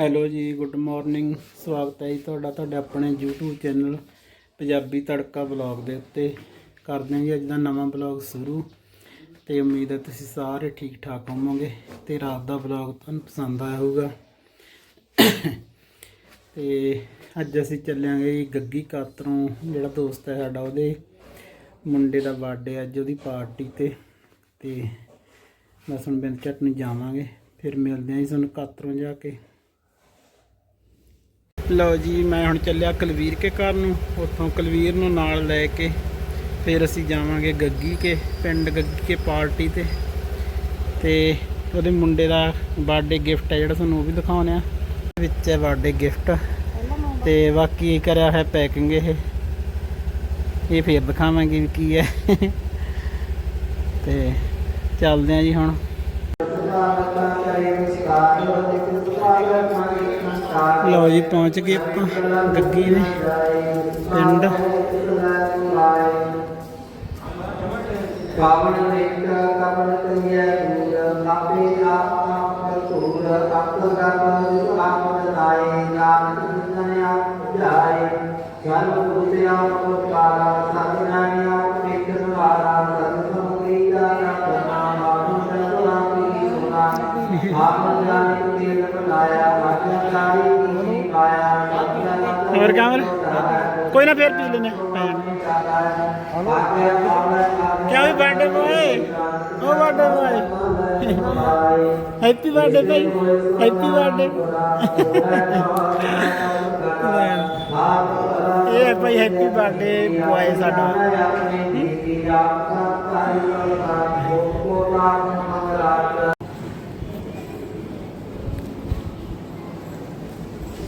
Hello ਜੀ, good morning. ਸਵਾਗਤ ਹੈ ਜੀ ਤੁਹਾਡਾ, ਤੁਹਾਡੇ ਆਪਣੇ YouTube ਚੈਨਲ ਪੰਜਾਬੀ ਤੜਕਾ ਬਲੌਗ ਦੇ ਉੱਤੇ। ਕਰਦੇ ਹਾਂ ਜੀ ਅੱਜ ਦਾ ਨਵਾਂ ਬਲੌਗ ਸ਼ੁਰੂ ਤੇ ਉਮੀਦ ਹੈ ਤੁਸੀਂ ਸਾਰੇ ਠੀਕ ਠਾਕ ਹੋਵੋਗੇ ਤੇ ਰਾਤ ਦਾ ਬਲੌਗ ਤੁਹਾਨੂੰ ਪਸੰਦ ਆਇਆ ਹੋਊਗਾ ਤੇ ਅੱਜ ਅਸੀਂ ਚੱਲਾਂਗੇ ਜੀ ਗੱਗੀ ਕਾਤਰੋਂ, ਜਿਹੜਾ ਦੋਸਤ ਹੈ ਸਾਡਾ ਉਹਦੇ ਮੁੰਡੇ ਦਾ ਬਰਥਡੇ ਅੱਜ ਉਹਦੀ ਪਾਰਟੀ ਤੇ। ਤੇ ਲਸਣ ਬਿੰਦ ਨੂੰ ਜਾਵਾਂਗੇ, ਫਿਰ ਮਿਲਦੇ ਹਾਂ ਜੀ ਤੁਹਾਨੂੰ ਕਾਤਰੋਂ ਜਾ ਕੇ। ਲਓ ਜੀ, ਮੈਂ ਹੁਣ ਚੱਲਿਆ ਕੁਲਵੀਰ ਕੇ ਘਰ ਨੂੰ। ਉੱਥੋਂ ਕੁਲਵੀਰ ਨੂੰ ਨਾਲ ਲੈ ਕੇ ਫਿਰ ਅਸੀਂ ਜਾਵਾਂਗੇ ਗੱਗੀ ਕੇ, ਪਿੰਡ ਗੱਗੀ ਕੇ ਪਾਰਟੀ ਤੇ। ਤੇ ਉਹਦੇ ਮੁੰਡੇ ਦਾ ਬਰਥਡੇ ਗਿਫਟ ਹੈ ਜਿਹੜਾ ਤੁਹਾਨੂੰ ਉਹ ਵੀ ਦਿਖਾਉਣੇ ਆ। ਵਿੱਚ ਹੈ ਬਰਥਡੇ ਗਿਫਟ ਤੇ ਬਾਕੀ ਕਰਿਆ ਹੈ ਪੈਕਿੰਗ ਇਹ। ਇਹ ਫਿਰ ਦਿਖਾਵਾਂਗੇ ਵੀ ਕੀ ਹੈ। ਤੇ ਚੱਲਦੇ ਆ ਜੀ ਹੁਣ। ਲਓ ਜੀ, ਪਹੁੰਚ ਗਏ ਆਪਾਂ, ਗੱਗੀ ਦੇ ਪਿੰਡ। ਕਾਵਣ ਇੱਕ ਕਵਣ ਕਈਐ ਦੂਰ ਆਪੇ ਆਪ ਕਸੂਰ ਤਪ ਕਰਮ ਆਪ ਦਾਏ ਨਾਮ ਜਿਨਨ ਆਪ ਜਾਏ ਸਰਬ ਬੁੱਧਿ ਆਪ ਉਪਕਾਰਾ ਸਤਿ ਨਾਮ ਹੋਰ ਕੋਈ ਨਾ ਫੇਰ ਪੀ ਲੈਨੇ ਕਿਆ ਵੀ ਬਰਥਡੇ ਬੋਏ ਉਹ ਬਰਥਡੇ ਬੋਏ ਹੈਪੀ ਬਰਥਡੇ ਭਾਈ। ਹੈਪੀ ਬਰਥਡੇ ਇਹ ਹੈ ਭਾਈ ਹੈਪੀ ਬਰਥਡੇ ਬੋਏ ਸਾਡਾ।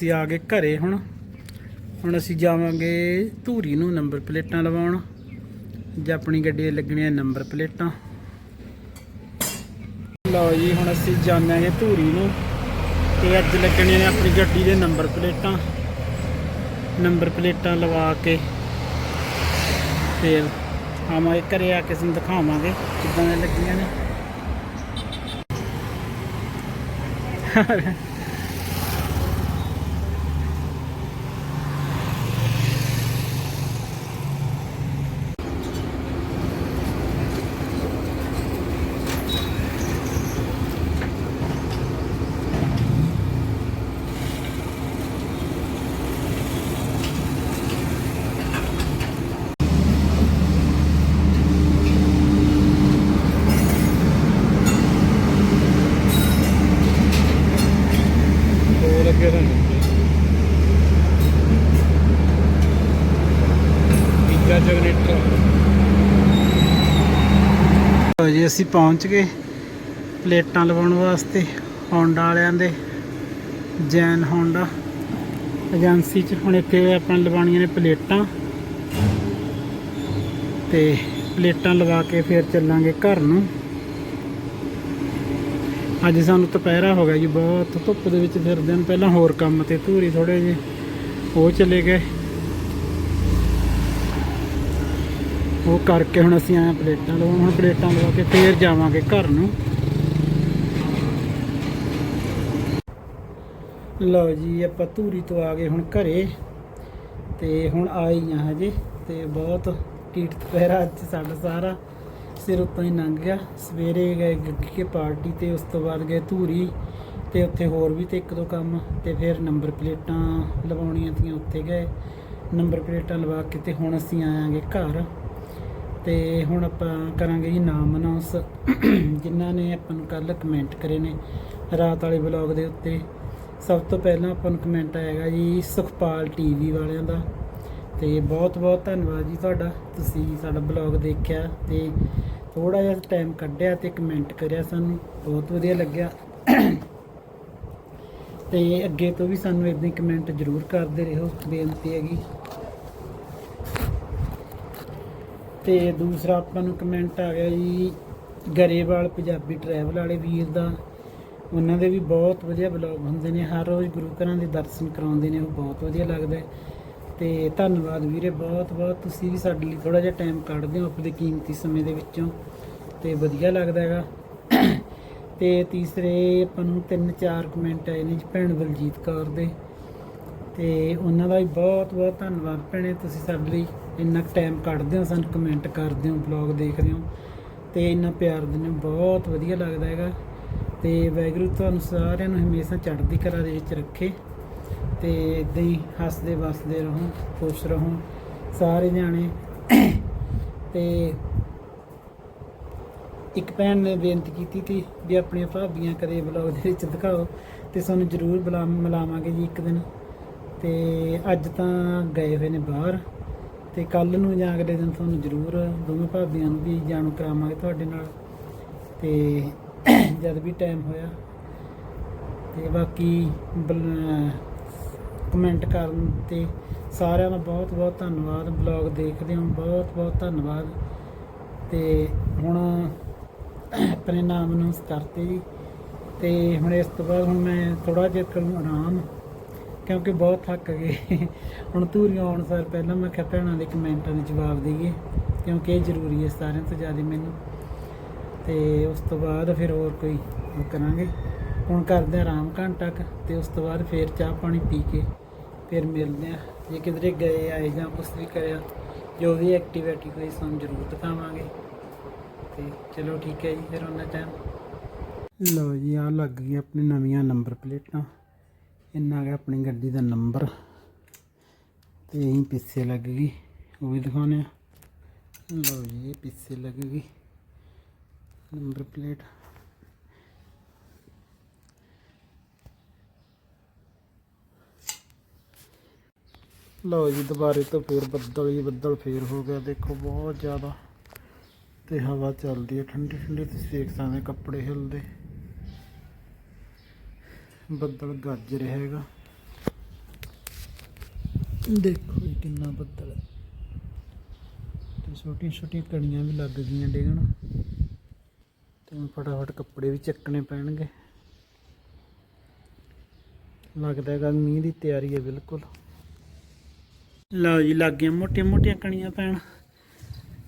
ਅਸੀਂ ਆ ਗਏ ਘਰੇ ਹੁਣ। ਹੁਣ ਅਸੀਂ ਜਾਵਾਂਗੇ ਧੂਰੀ ਨੂੰ ਨੰਬਰ ਪਲੇਟਾਂ ਲਵਾਉਣ। ਜੇ ਆਪਣੀ ਗੱਡੀ ਲੱਗਣੀਆਂ ਨੰਬਰ ਪਲੇਟਾਂ। ਲਓ ਜੀ, ਹੁਣ ਅਸੀਂ ਜਾਵਾਂਗੇ ਧੂਰੀ ਨੂੰ। ਤੇ ਅੱਜ ਲੱਗਣੀਆਂ ਨੇ ਆਪਣੀ ਗੱਡੀ ਦੇ ਨੰਬਰ ਪਲੇਟਾਂ। ਨੰਬਰ ਪਲੇਟਾਂ ਲਵਾ ਕੇ ਫਿਰ ਆਵਾਂਗੇ ਘਰੇ ਆ ਕੇ ਤੁਹਾਨੂੰ ਦਿਖਾਵਾਂਗੇ ਕਿੱਦਾਂ ਦੀਆਂ ਲੱਗੀਆਂ ਨੇ ਦੋ ਲੱਗੇ ਹੋਏ ਨੇ ਤੀਜਾ ਜਨਰੇਟਰ। ਜੀ, ਅਸੀਂ ਪਹੁੰਚ ਗਏ ਪਲੇਟਾਂ ਲਵਾਉਣ ਵਾਸਤੇ ਹੋਂਡਾ ਵਾਲਿਆਂ ਦੇ ਜੈਨ ਹੋਂਡਾ ਏਜੰਸੀ ਚ ਹੁਣ ਇੱਥੇ ਆਪਾਂ ਲਵਾਉਣੀਆਂ ਨੇ ਪਲੇਟਾਂ। ਤੇ ਪਲੇਟਾਂ ਲਵਾ ਕੇ ਫਿਰ ਚੱਲਾਂਗੇ ਘਰ ਨੂੰ। ਅੱਜ ਸਾਨੂੰ ਦੁਪਹਿਰਾ ਹੋ ਗਿਆ ਜੀ, ਬਹੁਤ ਧੁੱਪ ਦੇ ਵਿੱਚ ਫਿਰਦੇ ਹਾਂ ਪਹਿਲਾਂ ਹੋਰ ਕੰਮ ਤੇ ਧੂਰੀ ਥੋੜੇ ਜਿਹੇ ਉਹ ਚਲੇ ਗਏ। ਉਹ ਕਰਕੇ ਹੁਣ ਅਸੀਂ ਆਏ ਪਲੇਟਾਂ ਲਵਾਉਣ ਹੁਣ ਪਲੇਟਾਂ ਲਵਾ ਕੇ ਫੇਰ ਜਾਵਾਂਗੇ ਘਰ ਨੂੰ। ਲਓ ਜੀ, ਆਪਾਂ ਧੂਰੀ ਤੋਂ ਆ ਗਏ ਹੁਣ ਘਰੇ ਤੇ ਹੁਣ ਆਈ ਆ ਹਜੇ ਤੇ ਬਹੁਤ ਕੀਟ ਦੁਪਹਿਰਾ ਅੱਜ ਸਾਡਾ ਸਾਰਾ ਸਿਰ ਉੱਤੋਂ ਹੀ ਲੰਘ ਗਿਆ। ਸਵੇਰੇ ਗਏ ਗੱਗੀ ਕੇ ਪਾਰਟੀ ਤੇ ਉਸ ਤੋਂ ਬਾਅਦ ਗਏ ਧੂਰੀ ਤੇ ਉੱਥੇ ਹੋਰ ਵੀ ਤੇ ਇੱਕ ਦੋ ਕੰਮ ਤੇ ਫਿਰ ਨੰਬਰ ਪਲੇਟਾਂ ਲਵਾਉਣੀਆਂ ਤੀਆਂ ਉੱਥੇ ਗਏ। ਨੰਬਰ ਪਲੇਟਾਂ ਲਵਾ ਕੇ ਤੇ ਹੁਣ ਅਸੀਂ ਆਵਾਂਗੇ ਘਰ। ਤੇ ਹੁਣ ਆਪਾਂ ਕਰਾਂਗੇ ਜੀ ਨਾਮ ਅਨਾਉਂਸ ਜਿਨ੍ਹਾਂ ਨੇ ਆਪਾਂ ਨੂੰ ਕੱਲ ਕਮੈਂਟ ਕਰੇ ਨੇ ਰਾਤ ਵਾਲੇ ਬਲੌਗ ਦੇ ਉੱਤੇ। ਸਭ ਤੋਂ ਪਹਿਲਾਂ ਆਪਾਂ ਨੂੰ ਕਮੈਂਟ ਆਏਗਾ ਜੀ ਸੁਖਪਾਲ ਟੀਵੀ ਵਾਲਿਆਂ ਦਾ। ਤੇ ਬਹੁਤ ਬਹੁਤ ਧੰਨਵਾਦ ਜੀ ਤੁਹਾਡਾ। ਤੁਸੀਂ ਸਾਡਾ ਬਲੌਗ ਦੇਖਿਆ ਤੇ ਥੋੜਾ ਜਿਹਾ ਟਾਈਮ ਕੱਢਿਆ ਤੇ ਕਮੈਂਟ ਕਰਿਆ ਸਾਨੂੰ। ਬਹੁਤ ਵਧੀਆ ਲੱਗਿਆ। ਤੇ ਅੱਗੇ ਤੋਂ ਵੀ ਸਾਨੂੰ ਇਦਾਂ ਹੀ ਕਮੈਂਟ ਜ਼ਰੂਰ ਕਰਦੇ ਰਹੋ। ਬੇਨਤੀ ਹੈਗੀ। ਤੇ ਦੂਸਰਾ ਆਪਾਂ ਨੂੰ ਕਮੈਂਟ ਆ ਗਿਆ ਜੀ, ਗਰੇਵਾਲ ਪੰਜਾਬੀ ਟਰੈਵਲ ਵਾਲੇ ਵੀਰ ਦਾ। ਉਹਨਾਂ ਦੇ ਵੀ ਬਹੁਤ ਵਧੀਆ ਬਲੌਗ ਹੁੰਦੇ ਨੇ, ਹਰ ਰੋਜ਼ ਗੁਰੂ ਘਰਾਂ ਦੇ ਦਰਸ਼ਨ ਕਰਾਉਂਦੇ ਨੇ, ਉਹ ਬਹੁਤ ਵਧੀਆ ਲੱਗਦਾ ਹੈ। ਤੇ ਧੰਨਵਾਦ ਵੀਰੇ, ਬਹੁਤ ਬਹੁਤ, ਤੁਸੀਂ ਵੀ ਸਾਡੇ ਲਈ ਥੋੜਾ ਜਿਹਾ ਟਾਈਮ ਕੱਢਦੇ ਹੋ ਆਪਣੇ ਕੀਮਤੀ ਸਮੇਂ ਦੇ ਵਿੱਚੋਂ, ਤੇ ਵਧੀਆ ਲੱਗਦਾ ਹੈਗਾ। ਤੇ ਤੀਸਰੇ ਆਪਾਂ ਨੂੰ ਤਿੰਨ ਚਾਰ ਕਮੈਂਟ ਆਏ ਨੇ ਜੀ, ਭੈਣ ਬਲਜੀਤ ਕੌਰ ਦੇ। ਤੇ ਉਹਨਾਂ ਦਾ ਵੀ ਬਹੁਤ ਬਹੁਤ ਧੰਨਵਾਦ ਭੈਣੇ। ਤੁਸੀਂ ਸਾਡੇ ਲਈ ਇੰਨਾ ਟਾਈਮ ਕੱਢਦੇ ਹੋ, ਸਾਨੂੰ ਕਮੈਂਟ ਕਰਦੇ ਹੋ ਬਲੌਗ ਦੇਖਦੇ ਹੋ ਤੇ ਇੰਨਾ ਪਿਆਰ ਦਿੰਦੇ ਹੋ। ਬਹੁਤ ਵਧੀਆ ਲੱਗਦਾ ਹੈਗਾ। ਤੇ ਵਾਹਿਗੁਰੂ ਤੁਹਾਨੂੰ ਸਾਰਿਆਂ ਨੂੰ ਹਮੇਸ਼ਾ ਚੜ੍ਹਦੀ ਕਲਾ ਦੇ ਵਿੱਚ ਰੱਖੇ ਤੇ ਇਦਾਂ ਹੀ ਹੱਸਦੇ, ਵਸਦੇ ਰਹੋ, ਖੁਸ਼ ਰਹੋ, ਸਾਰੇ ਜਾਣੇ। ਤੇ ਇੱਕ ਭੈਣ ਨੇ ਬੇਨਤੀ ਕੀਤੀ ਸੀ ਵੀ ਆਪਣੀਆਂ ਭਾਬੀਆਂ ਕਦੇ ਬਲੌਗ ਦੇ ਵਿੱਚ ਦਿਖਾਓ ਤੇ ਸਾਨੂੰ ਜ਼ਰੂਰ ਬੁਲਾ ਮਿਲਾਵਾਂਗੇ ਜੀ ਇੱਕ ਦਿਨ। ਤੇ ਅੱਜ ਤਾਂ ਗਏ ਹੋਏ ਨੇ ਬਾਹਰ ਤੇ ਕੱਲ ਨੂੰ ਜਾਂ ਅਗਲੇ ਦਿਨ ਤੁਹਾਨੂੰ ਜ਼ਰੂਰ ਦੋਵੇਂ ਭਾਬੀਆਂ ਨੂੰ ਵੀ ਜਾਣੂ ਕਰਾਵਾਂਗੇ ਤੁਹਾਡੇ ਨਾਲ। ਤੇ ਜਦ ਵੀ ਟਾਈਮ ਹੋਇਆ ਤੇ ਬਾਕੀ ਕਮੈਂਟ ਕਰਨ ਤੇ ਸਾਰਿਆਂ ਦਾ ਬਹੁਤ ਬਹੁਤ ਧੰਨਵਾਦ। ਬਲੌਗ ਦੇਖਦੇ ਹੋ ਬਹੁਤ ਬਹੁਤ ਧੰਨਵਾਦ। ਤੇ ਹੁਣ ਆਪਣੇ ਨਾਮ ਨੂੰ ਕਰਤੇ ਜੀ। ਤੇ ਹੁਣ ਇਸ ਤੋਂ ਬਾਅਦ ਹੁਣ ਮੈਂ ਥੋੜਾ ਜਿਹਾ ਕਰੂੰ ਆਰਾਮ ਕਿਉਂਕਿ ਬਹੁਤ ਥੱਕ ਗਏ। ਹੁਣ ਧੂਰੀਆਂ ਆਉਣ ਸਾਰ ਪਹਿਲਾਂ ਮੈਂ ਕਿਹਾ ਭੈਣਾਂ ਦੇ ਕਮੈਂਟਾਂ ਦੇ ਜਵਾਬ ਦੇਈਏ, ਕਿਉਂਕਿ ਇਹ ਜ਼ਰੂਰੀ ਹੈ ਸਾਰਿਆਂ ਤੋਂ ਜ਼ਿਆਦਾ ਮੈਨੂੰ। ਤੇ ਉਸ ਤੋਂ ਬਾਅਦ ਫਿਰ ਹੋਰ ਕੋਈ ਉਹ ਕਰਾਂਗੇ। ਹੁਣ ਕਰਦੇ ਹਾਂ ਆਰਾਮ ਘੰਟਾ ਕੁ, ਤੇ ਉਸ ਤੋਂ ਬਾਅਦ ਫਿਰ ਚਾਹ ਪਾਣੀ ਪੀ ਕੇ ਫਿਰ ਮਿਲਦੇ ਆ ਜੇ ਕਿਧਰੇ ਗਏ ਆਏ ਜਾਂ ਕੁਛ ਵੀ ਕਰਿਆ, ਜੋ ਵੀ ਐਕਟੀਵਿਟੀ ਹੋਈ ਸਾਨੂੰ ਜ਼ਰੂਰ ਦਿਖਾਵਾਂਗੇ। ਤੇ ਚਲੋ ਠੀਕ ਹੈ ਜੀ, ਫਿਰ ਉਹਨਾਂ ਟਾਈਮ ਲਓ ਜੀ ਆ ਲੱਗ ਗਈ ਆਪਣੀ ਨਵੀਆਂ ਨੰਬਰ ਪਲੇਟਾਂ। ਇੰਨਾ ਗਿਆ ਆਪਣੀ ਗੱਡੀ ਦਾ ਨੰਬਰ ਤੇ ਇਹੀ ਪਿੱਛੇ ਲੱਗ ਗਈ, ਉਹ ਵੀ ਦਿਖਾਉਂਦੇ ਆ ਲਓ ਜੀ, ਇਹ ਪਿੱਛੇ ਲੱਗ ਗਈ, ਨੰਬਰ ਪਲੇਟ। ਲਓ ਜੀ, ਦੁਬਾਰੇ ਤੋਂ ਫੇਰ ਬੱਦਲ ਹੀ ਬੱਦਲ ਫੇਰ ਹੋ ਗਿਆ। ਦੇਖੋ, ਬਹੁਤ ਜ਼ਿਆਦਾ ਤੇ ਹਵਾ ਚੱਲਦੀ ਹੈ ਠੰਡੀ ਠੰਡੀ ਤੁਸੀਂ ਦੇਖ ਸਕਦੇ ਕੱਪੜੇ ਹਿਲਦੇ। ਬੱਦਲ ਗੱਜ ਰਿਹਾ ਹੈਗਾ। ਦੇਖੋ ਜੀ ਕਿੰਨਾ ਬੱਦਲ। ਹੈ ਤੇ ਛੋਟੀਆਂ ਛੋਟੀਆਂ ਕਣੀਆਂ ਵੀ ਲੱਗ ਗਈਆਂ ਡਿੱਗਣ। ਤੇ ਹੁਣ ਫਟਾਫਟ ਕੱਪੜੇ ਵੀ ਚੱਕਣੇ ਪੈਣਗੇ। ਲੱਗਦਾ ਹੈਗਾ ਮੀਂਹ ਦੀ ਤਿਆਰੀ ਹੈ ਬਿਲਕੁਲ। ਲਓ ਜੀ, ਲੱਗ ਗਈਆਂ ਮੋਟੀਆਂ ਮੋਟੀਆਂ ਕਣੀਆਂ ਪੈਣ।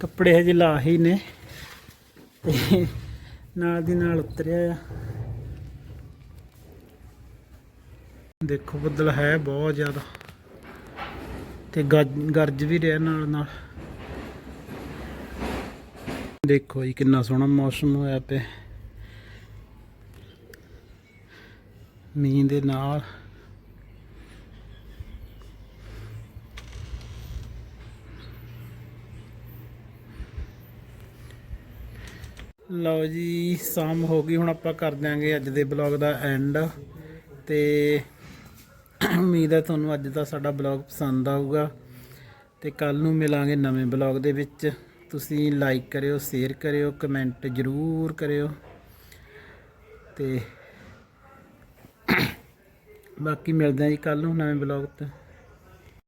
ਕੱਪੜੇ ਹਜੇ ਲਾ ਹੀ ਨੇ। ਤੇ ਨਾਲ ਦੀ ਨਾਲ ਉਤਰਿਆ ਆ। ਦੇਖੋ ਬੱਦਲ ਹੈ ਬਹੁਤ ਜ਼ਿਆਦਾ। ਤੇ ਗਰਜ ਵੀ ਰਿਹਾ ਨਾਲ ਨਾਲ। ਦੇਖੋ ਜੀ ਕਿੰਨਾ ਸੋਹਣਾ ਮੌਸਮ ਹੋਇਆ ਪਿਆ। ਮੀਂਹ ਦੇ ਨਾਲ। ਲਓ ਜੀ, ਸ਼ਾਮ ਹੋ ਗਈ, ਹੁਣ ਆਪਾਂ ਕਰ ਦਿਆਂਗੇ ਅੱਜ ਦੇ ਬਲੌਗ ਦਾ ਐਂਡ ਤੇ ਉਮੀਦ ਹੈ ਤੁਹਾਨੂੰ ਅੱਜ ਦਾ ਸਾਡਾ ਬਲੌਗ ਪਸੰਦ ਆਊਗਾ ਤੇ ਕੱਲ ਨੂੰ ਮਿਲਾਂਗੇ ਨਵੇਂ ਬਲੌਗ ਦੇ ਵਿੱਚ। ਤੁਸੀਂ ਲਾਈਕ ਕਰਿਓ ਸ਼ੇਅਰ ਕਰਿਓ ਕਮੈਂਟ ਜ਼ਰੂਰ ਕਰਿਓ। ਤੇ ਬਾਕੀ ਮਿਲਦੇ ਹਾਂ ਜੀ ਕੱਲ ਨੂੰ ਨਵੇਂ ਬਲੌਗ ਤੇ।